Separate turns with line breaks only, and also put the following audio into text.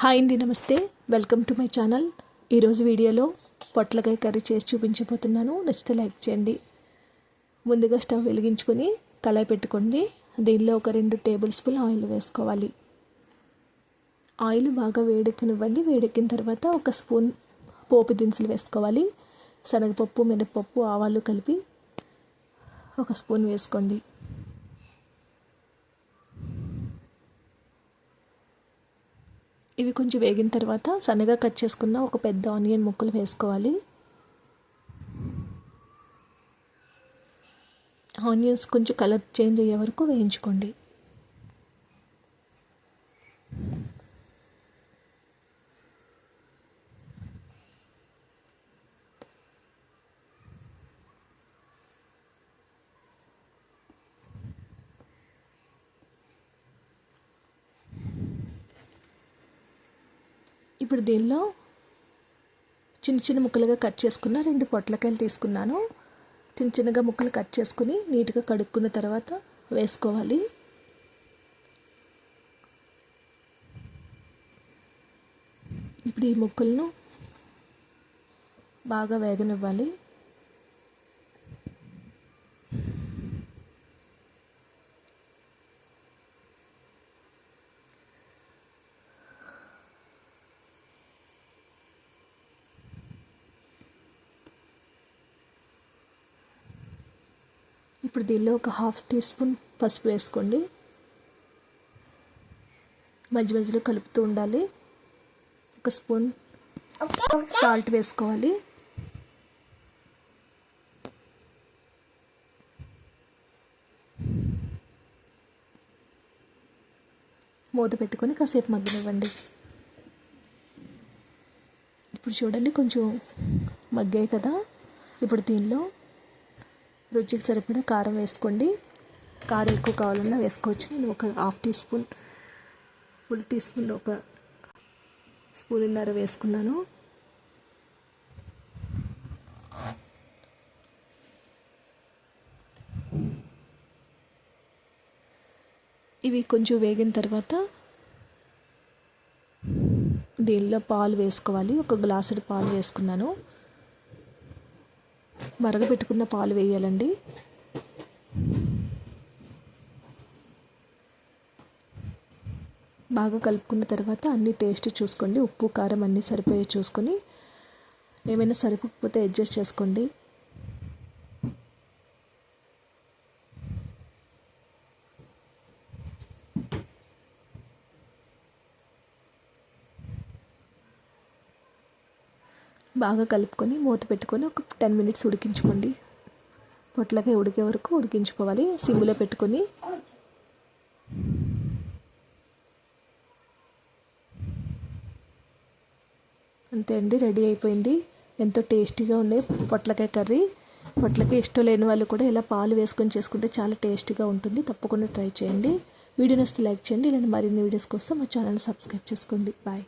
Hi అండి నమస్తే. Welcome to my channel. ఈరోజు వీడియోలో పొట్లకాయ కర్రీ చేసి చూపించబోతున్నాను. నచ్చితే లైక్ చేయండి. ముందుగా స్టవ్ వెలిగించుకొని కళాయి పెట్టుకోండి. దీనిలో ఒక రెండు టేబుల్ స్పూన్ ఆయిల్ వేసుకోవాలి. ఆయిల్ బాగా వేడెక్కనివ్వండి. వేడెక్కిన తర్వాత ఒక స్పూన్ పోపు దినుసులు వేసుకోవాలి. శనగపప్పు మినపప్పు ఆవాలు కలిపి ఒక స్పూన్ వేసుకోండి. ఇవి కొంచెం వేగిన తర్వాత సన్నగా కట్ చేసుకున్న ఒక పెద్ద ఆనియన్ ముక్కలు వేసుకోవాలి. ఆనియన్స్ కొంచెం కలర్ చేంజ్ అయ్యే వరకు వేయించుకోండి. ఇప్పుడు దీనిలో చిన్న చిన్న ముక్కలుగా కట్ చేసుకున్న రెండు పొట్లకాయలు తీసుకున్నాను. చిన్న చిన్నగా ముక్కలు కట్ చేసుకుని నీట్గా కడుక్కున్న తర్వాత వేసుకోవాలి. ఇప్పుడు ఈ ముక్కలను బాగా వేగనివ్వాలి. ఇప్పుడు దీనిలో ఒక హాఫ్ టీ స్పూన్ పసుపు వేసుకోండి. మధ్య మధ్యలో కలుపుతూ ఉండాలి. ఒక స్పూన్ సాల్ట్ వేసుకోవాలి. మూత పెట్టుకొని కాసేపు మగ్గనివ్వండి. ఇప్పుడు చూడండి కొంచెం మగ్గాయి కదా. ఇప్పుడు దీనిలో రుచికి సరిపడా కారం వేసుకోండి. కారం ఎక్కువ కావాలన్నా వేసుకోవచ్చు. నేను ఒక half tea spoon full tea spoon ఒక స్పూన్నర వేసుకున్నాను. ఇవి కొంచెం వేగిన తర్వాత దీనిలో పాలు వేసుకోవాలి. ఒక గ్లాసుడు పాలు వేసుకున్నాను. మరగపెట్టుకున్న పాలు వేయాలండి. బాగా కలుపుకున్న తర్వాత అన్ని టేస్ట్ చూసుకోండి. ఉప్పు కారం అన్నీ సరిపోయే చూసుకొని ఏమైనా సరిపోకపోతే అడ్జస్ట్ చేసుకోండి. బాగా కలుపుకొని మూత పెట్టుకొని ఒక టెన్ మినిట్స్ ఉడికించుకోండి. పొట్లకాయ ఉడికే వరకు ఉడికించుకోవాలి. సిమ్లో పెట్టుకొని అంతే అండి రెడీ అయిపోయింది. ఎంతో టేస్టీగా ఉన్నాయి పొట్లకాయ కర్రీ. పొట్లకాయ ఇష్టం లేని వాళ్ళు కూడా ఇలా పాలు వేసుకొని చేసుకుంటే చాలా టేస్టీగా ఉంటుంది. తప్పకుండా ట్రై చేయండి. వీడియో నస్తే లైక్ చేయండి. ఇలాంటి మరిన్ని వీడియోస్ కోసం మా ఛానల్ సబ్స్క్రైబ్ చేసుకోండి. బాయ్.